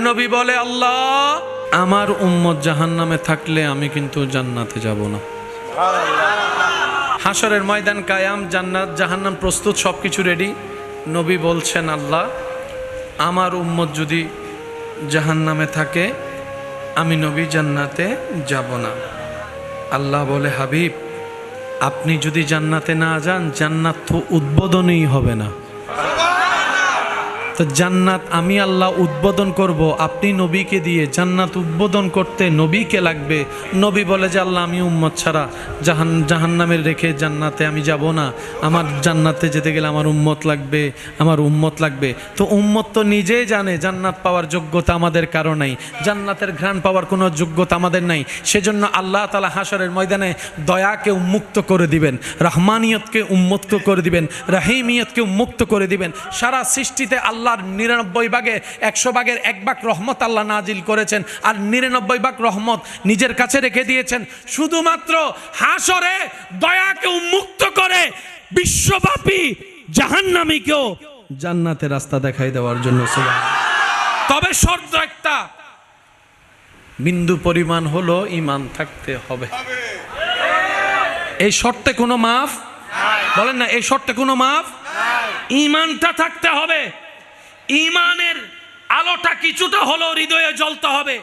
নবী বলে, আল্লাহ, আমার উম্মত জাহান্নামে থাকলে আমি কিন্তু জান্নাতে যাব না। হাসরের ময়দান কায়াম, জান্নাত, জাহান্নাম প্রস্তুত সব কিছু রেডি। নবী বলছেন, আল্লাহ, আমার উম্মত যদি জাহান্নামে থাকে, আমি নবী জান্নাতে যাব না। আল্লাহ বলে, হাবিব, আপনি যদি জান্নাতে না যান, জান্নাত তো উদ্বোধনই হবে না। তো জান্নাত আমি আল্লাহ উদ্বোধন করব, আপনি নবীকে দিয়ে জান্নাত উদ্বোধন করতে নবীকে লাগবে। নবী বলে যে, আল্লাহ, আমি উম্মত ছাড়া জাহান, জাহান্নামের রেখে জান্নাতে আমি যাব না। আমার জান্নাতে যেতে গেলে আমার উম্মত লাগবে, আমার উম্মত লাগবে। তো উম্মত তো নিজেই জানে, জান্নাত পাওয়ার যোগ্যতা আমাদের কারও নাই। জান্নাতের ঘ্রাণ পাওয়ার কোনো যোগ্যতা আমাদের নাই। সেজন্য আল্লাহ তালা হাসরের ময়দানে দয়াকে উন্মুক্ত করে দিবেন, রহমানিয়তকে উন্মুক্ত করে দিবেন, রাহিমিয়তকে উন্মুক্ত করে দিবেন। সারা সৃষ্টিতে আল্লাহর নিরানব্বই ভাগে একশো ভাগের এক ভাগ রহমত আল্লাহ নাজিল করেছেন। আর নিরানব্বই ভাগ রহমত নিজের কাছে রেখে দিয়েছেন। শুধুমাত্র হাসরে দয়াকে উন্মুক্ত করে বিশ্বব্যাপী জাহান্নামীকেও জান্নাতের রাস্তা দেখাই দেওয়ার জন্য। তবে শর্ত একটা, বিন্দু পরিমাণ হলো ইমান থাকতে হবে। এই শর্তে কোনো মাফ? বলেন না, এই শর্তে কোনো মাফ? ইমানটা থাকতে হবে। ইমানের আলোটা কিছুটা হলো হৃদয়ে জ্বলতে হবে।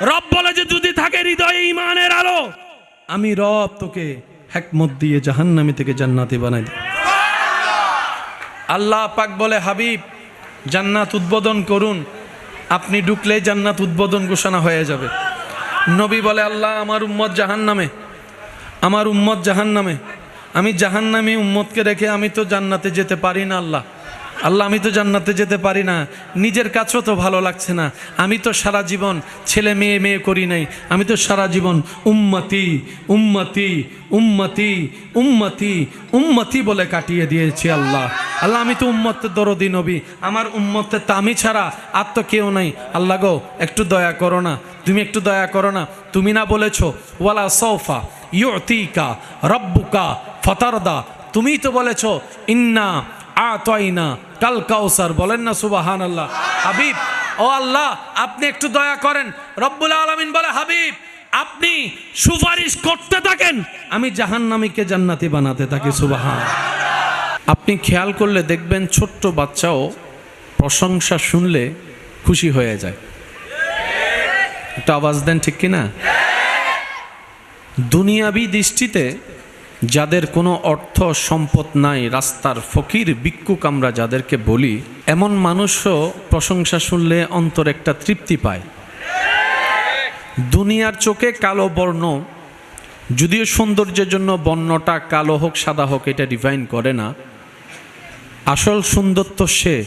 রব বলে যে, যদি থাকে হৃদয়ে ইমানের আলো, আমি রব তোকে হ্যাকমত দিয়ে জাহান্নামি থেকে জান্নাতি বানাই দিই আল্লাহ পাক বলে, হাবিব, জান্নাত উদ্বোধন করুন। আপনি ঢুকলে জান্নাত উদ্বোধন ঘোষণা হয়ে যাবে। নবী বলে, আল্লাহ, আমার উম্মত জাহান্নামে। আমার উম্মত জাহান্নামে। আমি জাহান্নামী উম্মতকে রেখে আমি তো জান্নাতে যেতে পারি না, আল্লাহ। আল্লাহ, আমি তো জান্নাতে যেতে পারি না। নিজের কাছেও তো ভালো লাগছে না। আমি তো সারা জীবন ছেলে, মেয়ে মেয়ে করি নাই। আমি তো সারা জীবন উম্মতি উম্মতি উম্মতি উম্মতি উম্মতি বলে কাটিয়ে দিয়েছি আল্লাহ। আল্লাহ, আমি তো উম্মতের দরদি নবী। আমার উম্মতের তা আমি ছাড়া আর তো কেউ নাই। আল্লাহ গো, একটু দয়া করো না। তুমি একটু দয়া করো না। তুমি না বলেছ, ওয়ালা সৌফা ইউতিকা রব্বুকা ফতারদা। তুমিই তো বলেছ, ইন্না আতয়না কাল কাউসার, বলেন না সুবাহান আল্লাহ হাবিব, ও আল্লাহ, আপনি একটু দয়া করেন। রব্বুল আলমিন বলে, হাবিব, আপনি সুপারিশ করতে থাকেন, আমি জাহান্নামীকে জান্নাতি বানাতে থাকি, সুবাহান। আপনি খেয়াল করলে দেখবেন ছোট্ট বাচ্চাও প্রশংসা শুনলে খুশি হয়ে যায়। একটা আওয়াজ দেন ঠিক কিনা? দুনিয়াবি দৃষ্টিতে যাদের কোনো অর্থ সম্পদ নাই, রাস্তার ফকির, ভিক্ষুক আমরা যাদেরকে বলি, এমন মানুষও প্রশংসা শুনলে অন্তর একটা তৃপ্তি পায়। দুনিয়ার চোখে কালো বর্ণ, যদিও সৌন্দর্যের জন্য বর্ণটা কালো হোক, সাদা হোক, এটা ডিফাইন করে না। আসল সুন্দর তো সে,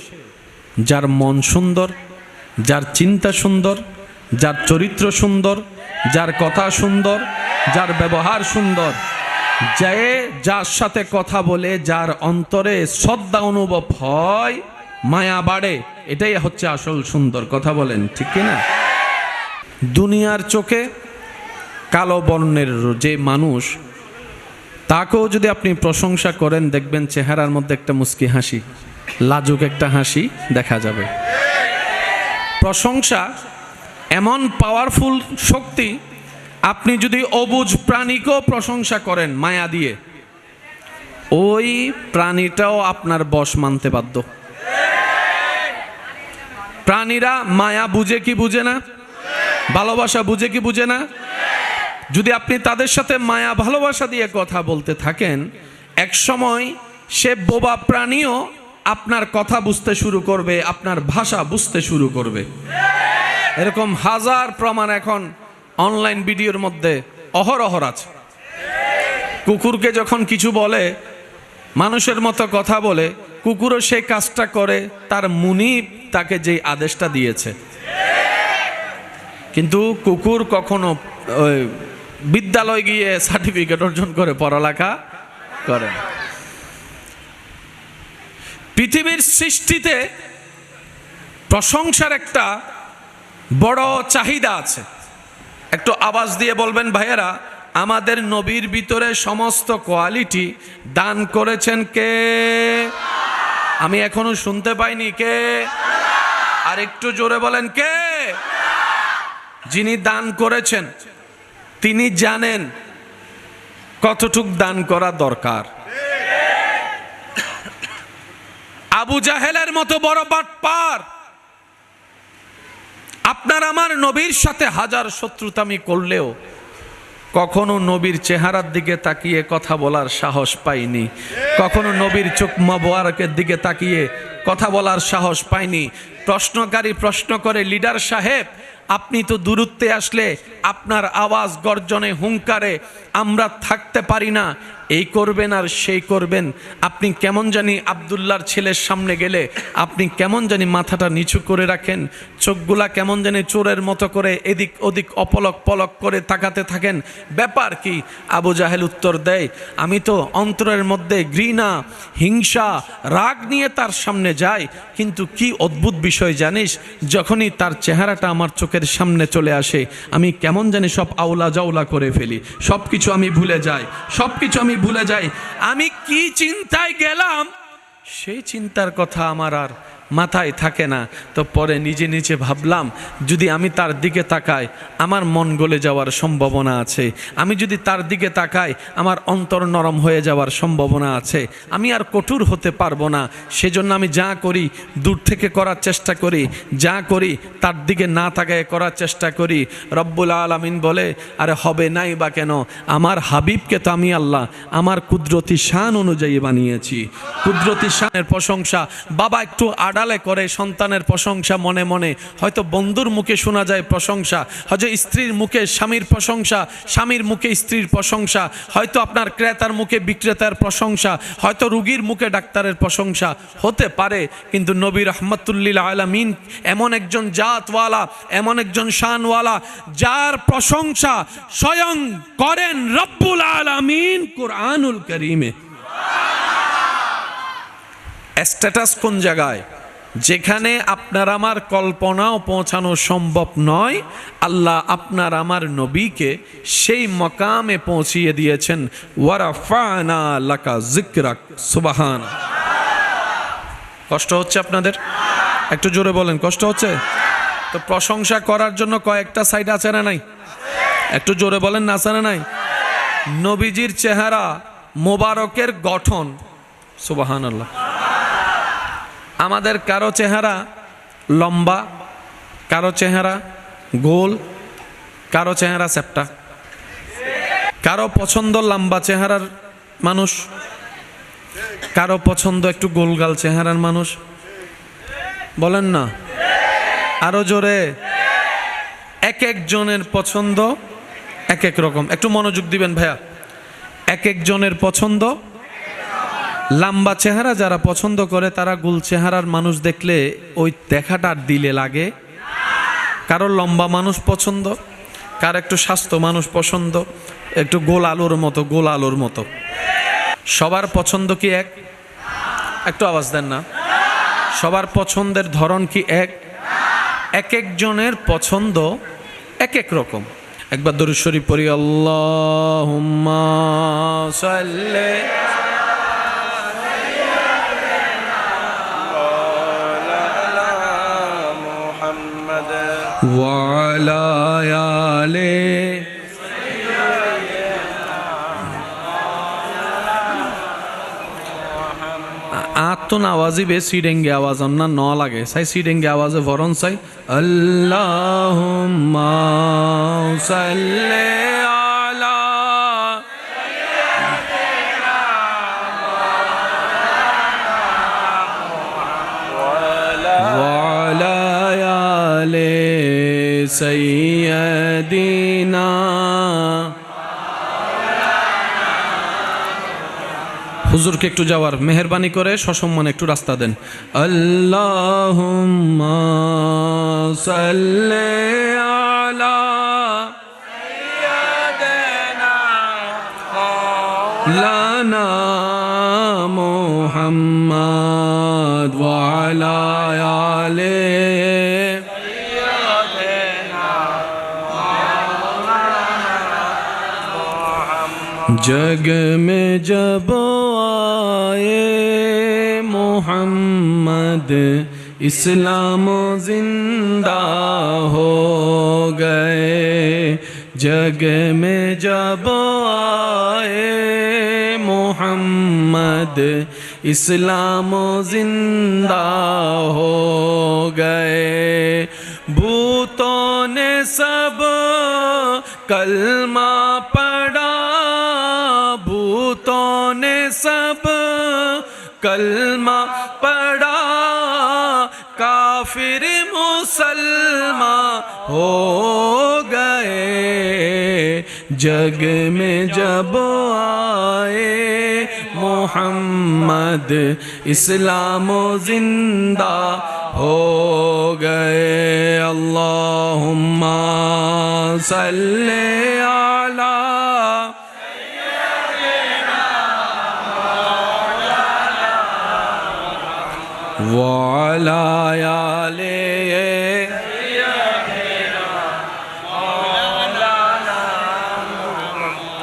যার মন সুন্দর, যার চিন্তা সুন্দর, যার চরিত্র সুন্দর, যার কথা সুন্দর, যার ব্যবহার সুন্দর। যে যার সাথে কথা বলে, যার অন্তরে শ্রদ্ধা অনুভব হয়, মায়া বাড়ে। এটাই হচ্ছে আসল সুন্দর কথা বলেন, ঠিক কিনা? দুনিয়ার চোখে কালো বর্ণের যে মানুষ, তাকেও যদি আপনি প্রশংসা করেন, দেখবেন চেহারার মধ্যে একটা মুস্কি হাসি, লাজুক একটা হাসি দেখা যাবে। প্রশংসা এমন পাওয়ারফুল শক্তি আপনি যদি অবুজ প্রাণীকেও প্রশংসা করেন মায়া দিয়ে, ওই প্রাণীটাও আপনার বশ মানতে বাধ্য। প্রাণীরা মায়া বুঝে কি বুঝে না? ভালোবাসা বুঝে কি বুঝে না? যদি আপনি তাদের সাথে মায়া ভালোবাসা দিয়ে কথা বলতে থাকেন, এক সময় সে বোবা প্রাণীও আপনার কথা বুঝতে শুরু করবে, আপনার ভাষা বুঝতে শুরু করবে। এরকম হাজার প্রমাণ এখন অনলাইন ভিডিওর মধ্যে অহরহর আছে। কুকুরকে যখন কিছু বলে, মানুষের মতো কথা বলে, কুকুরও সেই কাজটা করে, তার মুনি তাকে যেই আদেশটা দিয়েছে। কিন্তু কুকুর কখনো বিদ্যালয় গিয়ে সার্টিফিকেট অর্জন করে, পড়ালেখা করে পৃথিবীর সৃষ্টিতে প্রশংসার একটা বড় চাহিদা আছে। একটু আওয়াজ দিয়ে বলবেন, ভাইয়েরা, আমাদের নবীর ভিতরে সমস্ত কোয়ালিটি দান করেছেন কে? আমি এখনও শুনতে পাইনি, কে? আর একটু জোরে বলেন, কে? যিনি দান করেছেন, তিনি জানেন কতটুক দান করা দরকার। আবু জাহেলের মতো বড় বাটপার আপনার আমার নবীর সাথে হাজার শত্রুতামি করলেও কখনো নবীর চেহারার দিকে তাকিয়ে কথা বলার সাহস পাইনি। কখনো নবীর চোখ মোবারকের দিকে তাকিয়ে কথা বলার সাহস পাইনি। প্রশ্নকারী প্রশ্ন করে, লিডার সাহেব, আপনি তো দূরত্বে আসলে আপনার আওয়াজ গর্জনে, হুঙ্কারে আমরা থাকতে পারি না। এই করবেন আর সেই করবেন। আপনি কেমন জানি আবদুল্লার ছেলের সামনে গেলে আপনি কেমন জানি মাথাটা নিচু করে রাখেন, চোখগুলা কেমন জানি চোরের মতো করে এদিক ওদিক অপলক পলক করে তাকাতে থাকেন। ব্যাপার কি? আবু জাহেল উত্তর দেয়, আমি তো অন্তরের মধ্যে ঘৃণা, হিংসা, রাগ নিয়ে তার সামনে যাই, কিন্তু কি অদ্ভুত বিষয় জানিস? যখনই তার চেহারাটা আমার চোখের সামনে চলে আসে, আমি কেমন জানি সব আওলা জাওলা করে ফেলি। সব কিছু আমি ভুলে যাই সব কিছু আমি ভুলে যাই। আমি কি চিন্তায় গেলাম? সেই চিন্তার কথা আমার আর মাথায় থাকে না। তো পরে নিজে নিজে ভাবলাম, যদি আমি তার দিকে তাকাই, আমার মন গলে যাওয়ার সম্ভাবনা আছে। আমি যদি তার দিকে তাকাই, আমার অন্তর নরম হয়ে যাওয়ার সম্ভাবনা আছে। আমি আর কঠোর হতে পারব না। সেজন্য আমি যা করি, দূর থেকে করার চেষ্টা করি। যা করি, তার দিকে না তাকায় করার চেষ্টা করি। রব্বুল আলমিন বলে, আরে হবে নাই বা কেন? আমার হাবিবকে তো আমি আল্লাহ, আমার কুদরতি শান অনুযায়ী বানিয়েছি। কুদরতি শানের প্রশংসা, বাবা একটু আড়ালে করে সন্তানের প্রশংসা মনে মনে। হয়তো বন্ধুর মুখে শোনা যায় প্রশংসা, হয়তো স্ত্রীর মুখে স্বামীর প্রশংসা, স্বামীর মুখে স্ত্রীর প্রশংসা, হয়তো আপনার ক্রেতার মুখে বিক্রেতার প্রশংসা, হয়তো রুগীর মুখে ডাক্তারের প্রশংসা হতে পারে, কিন্তু নবী রহমতুল্লিল আলমিন এমন একজন জাতওয়ালা, এমন একজন শানওয়ালা, যার প্রশংসা স্বয়ং করেন রব্বুল আলমিন কোরআনুল করিমে। স্ট্যাটাস কোন জায়গায়? যেখানে আপনার আমার কল্পনাও পৌঁছানো সম্ভব নয়, আল্লাহ আপনার আমার নবীকে সেই মকামে পৌঁছিয়ে দিয়েছেন। ওয়ারাফানা লাকা জিকরাক সুবাহান কষ্ট হচ্ছে আপনাদের? একটু জোরে বলেন, কষ্ট হচ্ছে? তো প্রশংসা করার জন্য কয়েকটা সাইড আছে না নাই? একটু জোরে বলেন, না আছে না নাই? নবীজির চেহারা মোবারকের গঠন সুবাহান আল্লাহ আমাদের কারও চেহারা লম্বা, কারও চেহারা গোল, কারও চেহারা চ্যাপটা। কারও পছন্দ লম্বা চেহারার মানুষ, কারও পছন্দ একটু গোলগাল চেহারার মানুষ। বলেন না? আরও জোরে। এক একজনের পছন্দ এক এক রকম। একটু মনোযোগ দিবেন ভাইয়া। এক একজনের পছন্দ লম্বা চেহারা যারা পছন্দ করে, তারা গোল চেহারার মানুষ দেখলে ওই দেখাটা আর দিলে লাগে। কারও লম্বা মানুষ পছন্দ, কার একটু স্বাস্থ্য মানুষ পছন্দ, একটু গোল আলোর মতো, গোল আলোর মতো। সবার পছন্দ কি এক? একটু আওয়াজ দেন না। সবার পছন্দের ধরন কি এক? এক একজনের পছন্দ এক এক রকম। একবার দরুশ্বরী পড়ি আল্লাহ وعلى آله আত্মন আওয়াজই বে সিডেঙ্গে আওয়াজ না ন লাগে সাই সিডেঙ্গে আওয়াজে ভরন সাই আল্লাহ سيدنا হুজুরকে একটু যাওয়ার মেহরবানি করে সসম্মান একটু রাস্তা দেন আল্লাহ আলা লানা মোহাম্মদ ওয়ালা আলে جگ میں جب آئے محمد، اسلام زندہ ہو گئے۔ جگ میں جب آئے محمد، اسلام و زندہ ہو گئے۔ بھوتوں نے سب کلمہ کلمہ پڑا کافر مسلمہ ہو گئے۔ جگ میں جب آئے محمد، اسلام و زندہ ہو گئے۔ اللہم صلی